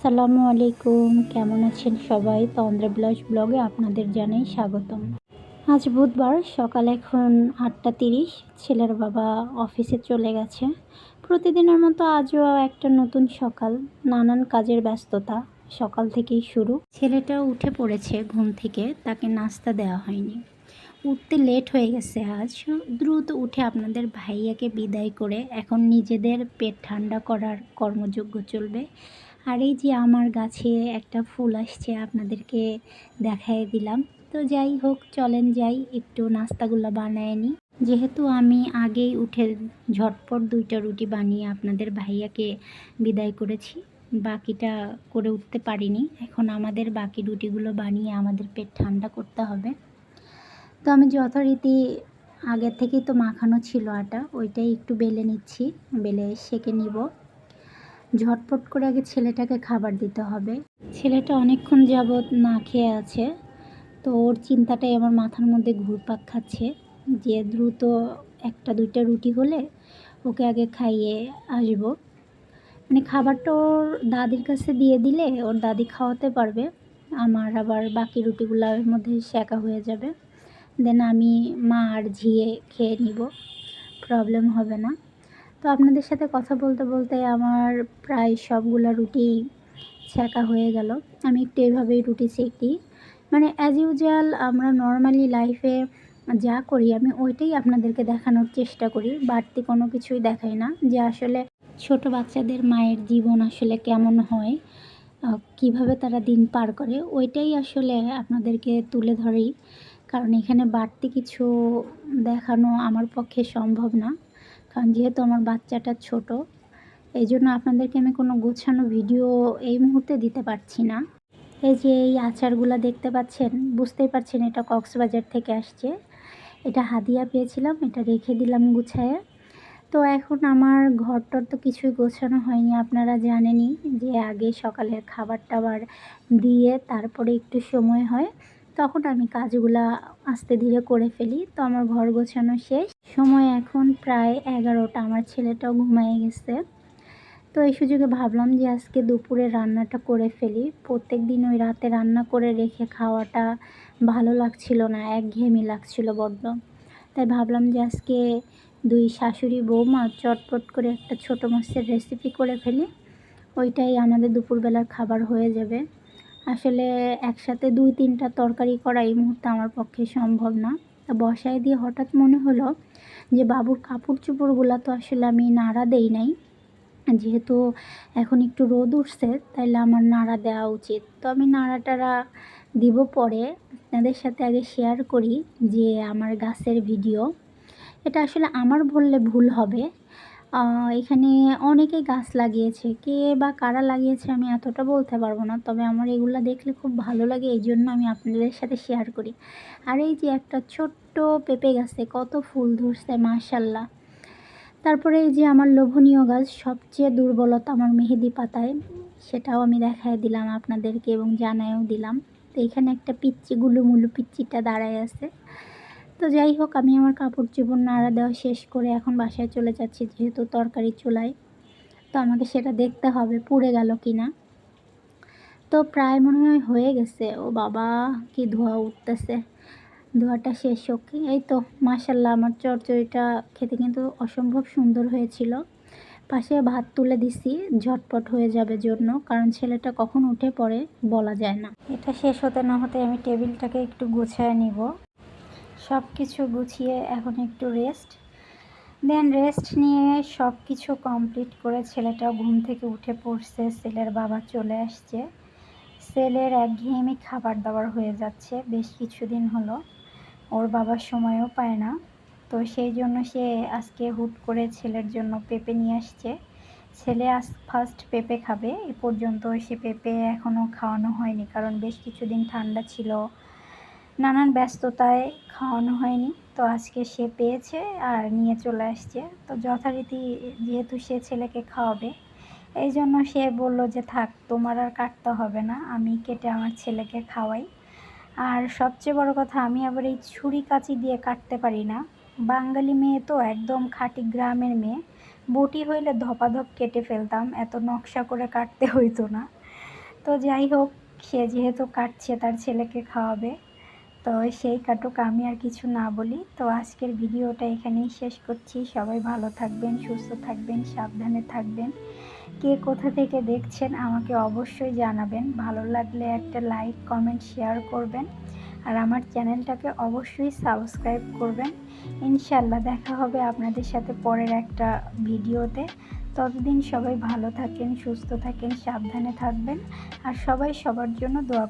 আসসালামু আলাইকুম। কেমন আছেন সবাই? তন্দ্রা বিলাস ব্লগে আপনাদের জানাই স্বাগতম। আজ বুধবার, সকাল এখন আটটা তিরিশ। ছেলের বাবা অফিসে চলে গেছে। প্রতিদিনের মতো আজও একটা নতুন সকাল, নানান কাজের ব্যস্ততা সকাল থেকেই শুরু। ছেলেটা উঠে পড়েছে ঘুম থেকে, তাকে নাস্তা দেওয়া হয়নি। উঠতে লেট হয়ে গেছে আজ। দ্রুত উঠে আপনাদের ভাইয়াকে বিদায় করে এখন নিজেদের পেট ঠান্ডা করার কর্মযোগ্য চলবে। আর এই যে আমার গাছে একটা ফুল আসছে আপনাদেরকে দেখাই দিলাম। তো যাই হোক, চলেন যাই, একটু নাস্তাগুলো বানায় নিই যেহেতু আমি আগেই উঠে ঝটপট দুইটা রুটি বানিয়ে আপনাদের ভাইয়াকে বিদায় করেছি, বাকিটা করে উঠতে পারিনি। এখন আমাদের বাকি রুটিগুলো বানিয়ে আমাদের পেট ঠান্ডা করতে হবে। তো আমি যথারীতি আগের থেকেই তো মাখানো ছিল আটা, ওইটাই একটু বেলে নিচ্ছি, বেলে সেকে নিব। ঝটপট করে আগে ছেলেটাকে খাবার দিতে হবে। ছেলেটা অনেকক্ষণ যাবৎ না খেয়ে আছে। তো ওর চিন্তাটাই আমার মাথার মধ্যে ঘুরপাক খাচ্ছে যে দ্রুত একটা দুইটা রুটি হলে ওকে আগে খাইয়ে আসব। মানে খাবারটা ওর দাদির কাছে দিয়ে দিলে ওর দাদি খাওয়াতে পারবে। আমার আবার বাকি রুটিগুলো মধ্যে শেখা হয়ে যাবে। দেন আমি মা আর ঝিয়ে খেয়ে নিব। প্রবলেম হবে না। তো আপনাদের সাথে কথা বলতে বলতে আমার প্রায় সবগুলো রুটি ছেঁকা হয়ে গেল। আমি একটু এভাবেই রুটি সেঁকি মানে অ্যাজ ইউজুয়াল আমরা নর্মালি লাইফে যা করি, আমি ওইটাই আপনাদেরকে দেখানোর চেষ্টা করি। বাড়তি কোনো কিছুই দেখাই না যে আসলে ছোট বাচ্চাদের মায়ের জীবন আসলে কেমন হয় কীভাবে তারা দিন পার করে, ওইটাই আসলে আপনাদেরকে তুলে ধরি। কারণ এখানে বাড়তি কিছু দেখানো আমার পক্ষে সম্ভব না। কারণ যেহেতু আমার বাচ্চাটা ছোট এই জন্য আপনাদেরকে আমি কোনো গোছানো ভিডিও এই মুহূর্তে দিতে পারছি না। এই যে এই আচারগুলো দেখতে পাচ্ছেন, বুঝতেই পারছেন এটা কক্সবাজার থেকে আসছে। এটা হাদিয়া পেয়েছিলাম, এটা রেখে দিলাম গুছায়ে। তো এখন আমার ঘরটর তো কিছুই গোছানো হয়নি, আপনারা জানেনই যে আগে সকালের খাবার টাবার দিয়ে তারপরে একটু সময় হয়। তখন আমি কাজগুলা আস্তে ধীরে করে ফেলি। তো আমার ঘর গোছানো শেষ। সময় এখন প্রায় এগারোটা। আমার ছেলেটাও ঘুমায় গেছে। তো এই সুযোগে ভাবলাম যে আজকে দুপুরে রান্নাটা করে ফেলি। প্রত্যেক দিন ওই রাতে রান্না করে রেখে খাওয়াটা ভালো লাগছিল না, একঘেয়েমি লাগছিল বড্ড। তাই ভাবলাম যে আজকে দুই শাশুড়ি বৌমা চটপট করে একটা ছোটো মাছের রেসিপি করে ফেলি। ওইটাই আমাদের দুপুরবেলার খাবার হয়ে যাবে। আসলে একসাথে দুই, তিনটা তরকারি করা এই মুহূর্তে আমার পক্ষে সম্ভব না। তা বসায় দিয়ে হঠাৎ মনে হলো যে বাবুর কাপড় চোপড়গুলো তো আসলে আমি নাড়া দেই নাই। যেহেতু এখন একটু রোদ উঠছে, তাইলে আমার নাড়া দেওয়া উচিত। তো আমি নাড়া টাড়া দিব পরে। আপনাদের সাথে আগে শেয়ার করি যে আমার গাছের ভিডিও এটা আসলে আমার বললে ভুল হবে। এখানে অনেকে গাছ লাগিয়েছে। কে বা কারা লাগিয়েছে আমি এতটা বলতে পারব না, তবে আমার এগুলো দেখলে খুব ভালো লাগে, এই জন্য আমি আপনাদের সাথে শেয়ার করি। আর এই যে একটা ছোট্ট পেঁপে গাছে কত ফুল ধরছে মাশাল্লাহ তারপরে এই যে আমার লোভনীয় গাছ, সবচেয়ে দুর্বলতা আমার মেহেদি পাতায়, সেটাও আমি দেখাই দিলাম আপনাদেরকে এবং জানাইও দিলাম। তো এখানে একটা পিচ্ছি গুলুমুলু পিচ্চিটা দাঁড়ায় আছে। তো যাই হোক, আমি আমার কাপড় চোপড় নাড়া দেওয়া শেষ করে এখন বাসায় চলে যাচ্ছি যেহেতু তরকারি চুলায়। তো আমাকে সেটা দেখতে হবে, পুড়ে গেল কি না তো প্রায় মনে হয় হয়ে গেছে। ও বাবা, কি ধোয়া উঠতেছে। ধোয়াটা শেষ হোক এই তো মাসাল্লাহ আমার চরচড়িটা খেতে কিন্তু অসম্ভব সুন্দর হয়েছিল। পাশে ভাত তুলে দিছি, ঝটপট হয়ে যাবে জন্য, কারণ ছেলেটা কখন উঠে পড়ে বলা যায় না। এটা শেষ হতে না হতে আমি টেবিলটাকে একটু গুছায় নিব। সব কিছু গুছিয়ে এখন একটু রেস্ট দেন রেস্ট নিয়ে সব কিছু কমপ্লিট করে ছেলেটা ঘুম থেকে উঠে পড়ছে, ছেলের বাবা চলে আসছে। ছেলের একঘেয়েমি খাবার দাবার হয়ে যাচ্ছে, বেশ কিছুদিন হলো। ওর বাবার সময়ও পায় না। তো সেই জন্য সে আজকে হুট করে ছেলের জন্য পেঁপে নিয়ে আসছে। ছেলে আজ ফার্স্ট পেঁপে খাবে, এ পর্যন্ত সে পেঁপে এখনও খাওয়ানো হয়নি, কারণ বেশ কিছুদিন ঠান্ডা ছিল। নানান ব্যস্ততায় খাওয়ানো হয়নি। তো আজকে সে পেয়েছে আর নিয়ে চলে আসছে। তো যথারীতি যেহেতু সে ছেলেকে খাওয়াবে, এই জন্য সে বলল যে, থাক, তোমার আর কাটতে হবে না। আমি কেটে আমার ছেলেকে খাওয়াই। আর সবচেয়ে বড় কথা, আমি আবার এই ছুরি কাঁচি দিয়ে কাটতে পারি না। বাঙালি মেয়ে তো একদম খাঁটি গ্রামের মেয়ে। বটি হইলে ধপাধপ কেটে ফেলতাম, এত নকশা করে কাটতে হইতো না। তো যাই হোক, সে যেহেতু কাটছে, তার ছেলেকে খাওয়াবে। তো সেই কাটুক, আমি আর কিছু না বলি। তো আজকের ভিডিওটা এখানেই শেষ করছি। সবাই ভালো থাকবেন, সুস্থ থাকবেন, সাবধানে থাকবেন। কে কোথা থেকে দেখছেন আমাকে অবশ্যই জানাবেন। ভালো লাগলে একটা লাইক, কমেন্ট, শেয়ার করবেন। আর আমার চ্যানেলটাকে অবশ্যই সাবস্ক্রাইব করবেন। ইনশাল্লাহ দেখা হবে আপনাদের সাথে পরের একটা ভিডিওতে। ততদিন সবাই ভালো থাকেন, সুস্থ থাকেন, সাবধানে থাকবেন। আর সবাই সবার জন্য দোয়া